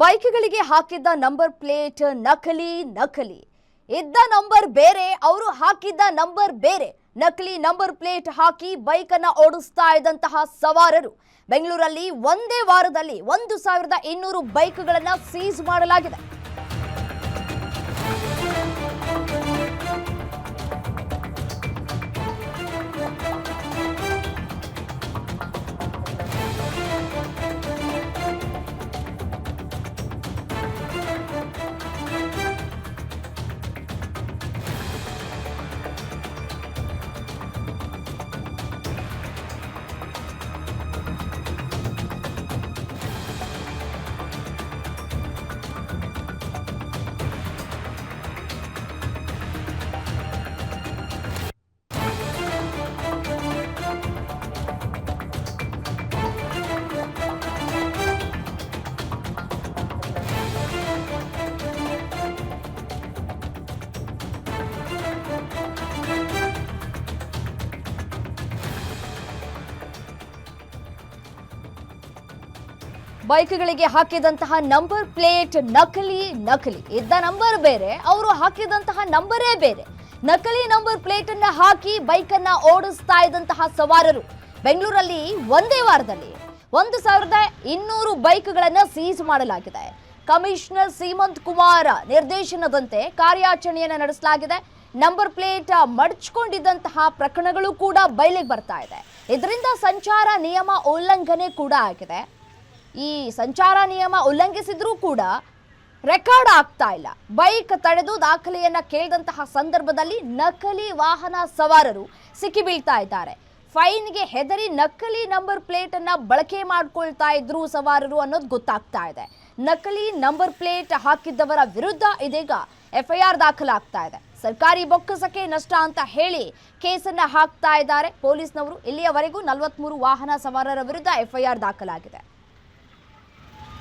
ಬೈಕ್ಗಳಿಗೆ ಹಾಕಿದ್ದ number plate ನಕಲಿ ನಕಲಿ. ಇದ್ದ ನಂಬರ್ ಬೇರೆ, ಅವರು ಹಾಕಿದ್ದ ನಂಬರ್ ಬೇರೆ. ನಕಲಿ ನಂಬರ್ ಪ್ಲೇಟ್ ಹಾಕಿ ಬೈಕನ್ನು ಓಡಿಸ್ತಾ ಇದ್ದಂತಹ ಸವಾರರು. ಬೆಂಗಳೂರಲ್ಲಿ ಒಂದೇ ವಾರದಲ್ಲಿ ಒಂದು ಸಾವಿರದ ಇನ್ನೂರು ಬೈಕ್ಗಳನ್ನ ಸೀಸ್ ಮಾಡಲಾಗಿದೆ. ಬೈಕ್ಗಳಿಗೆ ಹಾಕಿದಂತಹ ನಂಬರ್ ಪ್ಲೇಟ್ ನಕಲಿ ನಕಲಿ. ಇದ್ದ ನಂಬರ್ ಬೇರೆ, ಅವರು ಹಾಕಿದಂತಹ ನಂಬರೇ ಬೇರೆ. ನಕಲಿ ನಂಬರ್ ಪ್ಲೇಟ್ ಅನ್ನ ಹಾಕಿ ಬೈಕನ್ನ ಓಡಿಸ್ತಾ ಇದ್ದಂತಹ ಸವಾರರು ಬೆಂಗಳೂರಲ್ಲಿ ಒಂದೇ ವಾರದಲ್ಲಿ ಒಂದು ಸಾವಿರದ ಇನ್ನೂರು ಬೈಕ್ಗಳನ್ನು ಸೀಸ್ ಮಾಡಲಾಗಿದೆ. ಕಮಿಷನರ್ ಸೀಮಂತ್ ಕುಮಾರ್ ನಿರ್ದೇಶನದಂತೆ ಕಾರ್ಯಾಚರಣೆಯನ್ನು ನಡೆಸಲಾಗಿದೆ. ನಂಬರ್ ಪ್ಲೇಟ್ ಮಡಚ್ಕೊಂಡಿದ್ದಂತಹ ಪ್ರಕರಣಗಳು ಕೂಡ ಬಯಲಿಗೆ ಬರ್ತಾ ಇದೆ. ಇದರಿಂದ ಸಂಚಾರ ನಿಯಮ ಉಲ್ಲಂಘನೆ ಕೂಡ ಆಗಿದೆ. ಈ ಸಂಚಾರ ನಿಯಮ ಉಲ್ಲಂಘಿಸಿದ್ರೂ ಕೂಡ ರೆಕಾರ್ಡ್ ಆಗ್ತಾ ಇಲ್ಲ. ಬೈಕ್ ತಡೆದು ದಾಖಲೆಯನ್ನ ಕೇಳಿದಂತಹ ಸಂದರ್ಭದಲ್ಲಿ ನಕಲಿ ವಾಹನ ಸವಾರರು ಸಿಕ್ಕಿಬೀಳ್ತಾ ಇದ್ದಾರೆ. ಫೈನ್ಗೆ ಹೆದರಿ ನಕಲಿ ನಂಬರ್ ಪ್ಲೇಟ್ ಅನ್ನ ಬಳಕೆ ಮಾಡ್ಕೊಳ್ತಾ ಇದ್ರು ಸವಾರರು ಅನ್ನೋದು ಗೊತ್ತಾಗ್ತಾ ಇದೆ. ನಕಲಿ ನಂಬರ್ ಪ್ಲೇಟ್ ಹಾಕಿದ್ದವರ ವಿರುದ್ಧ ಇದೀಗ ಎಫ್ಐಆರ್ ದಾಖಲಾಗ್ತಾ ಇದೆ. ಸರ್ಕಾರಿ ಬೊಕ್ಕಸಕ್ಕೆ ನಷ್ಟ ಅಂತ ಹೇಳಿ ಕೇಸನ್ನ ಹಾಕ್ತಾ ಇದ್ದಾರೆ. ಪೊಲೀಸ್ನವರು ಇಲ್ಲಿಯವರೆಗೂ ನಲವತ್ಮೂರು ವಾಹನ ಸವಾರರ ವಿರುದ್ಧ ಎಫ್ಐಆರ್ ದಾಖಲಾಗಿದೆ.